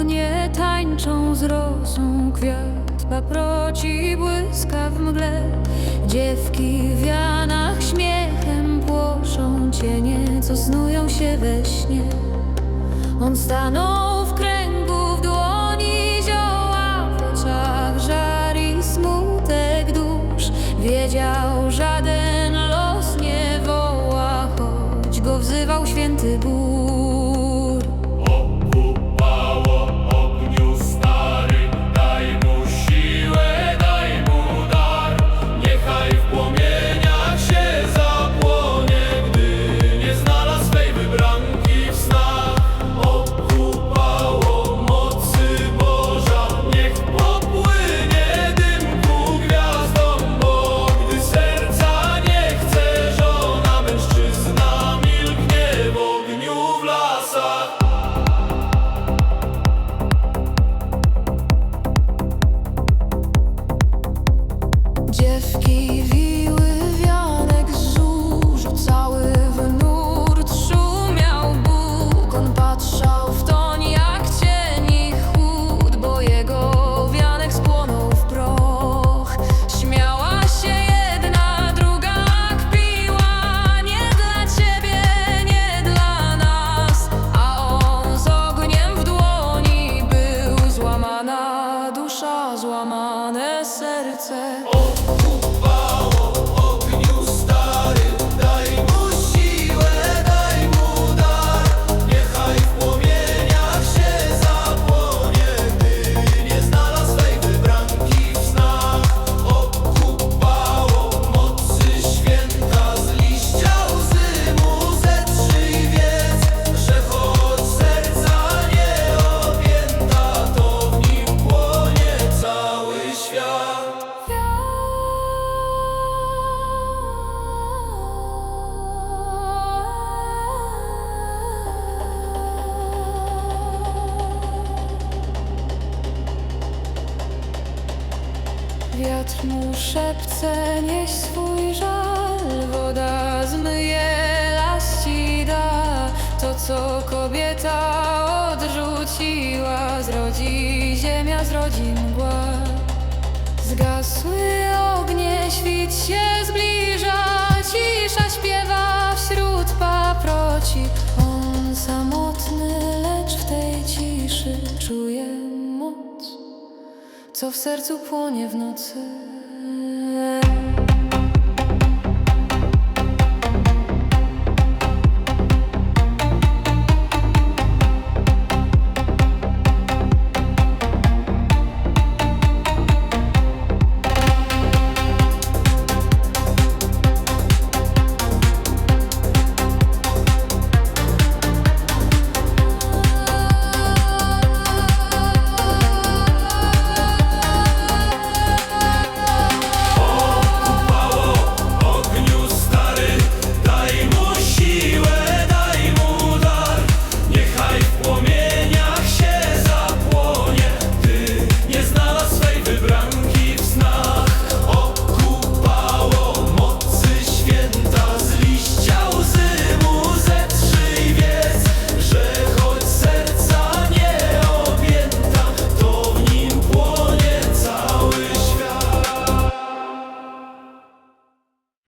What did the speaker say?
Ognie tańczą z rosą kwiat, paproci błyska w mgle. Dziewki w wianach śmiechem płoszą cienie, co snują się we śnie. On stanął w kręgu, w dłoni zioła, w oczach żar i smutek dusz. Wiedział, żaden los nie woła, choć go wzywał święty Bóg. give Wiatr mu szepce, nieś swój żal Woda zmyje las da. To co kobieta odrzuciła Zrodzi ziemia, zrodzi co w sercu płonie w nocy.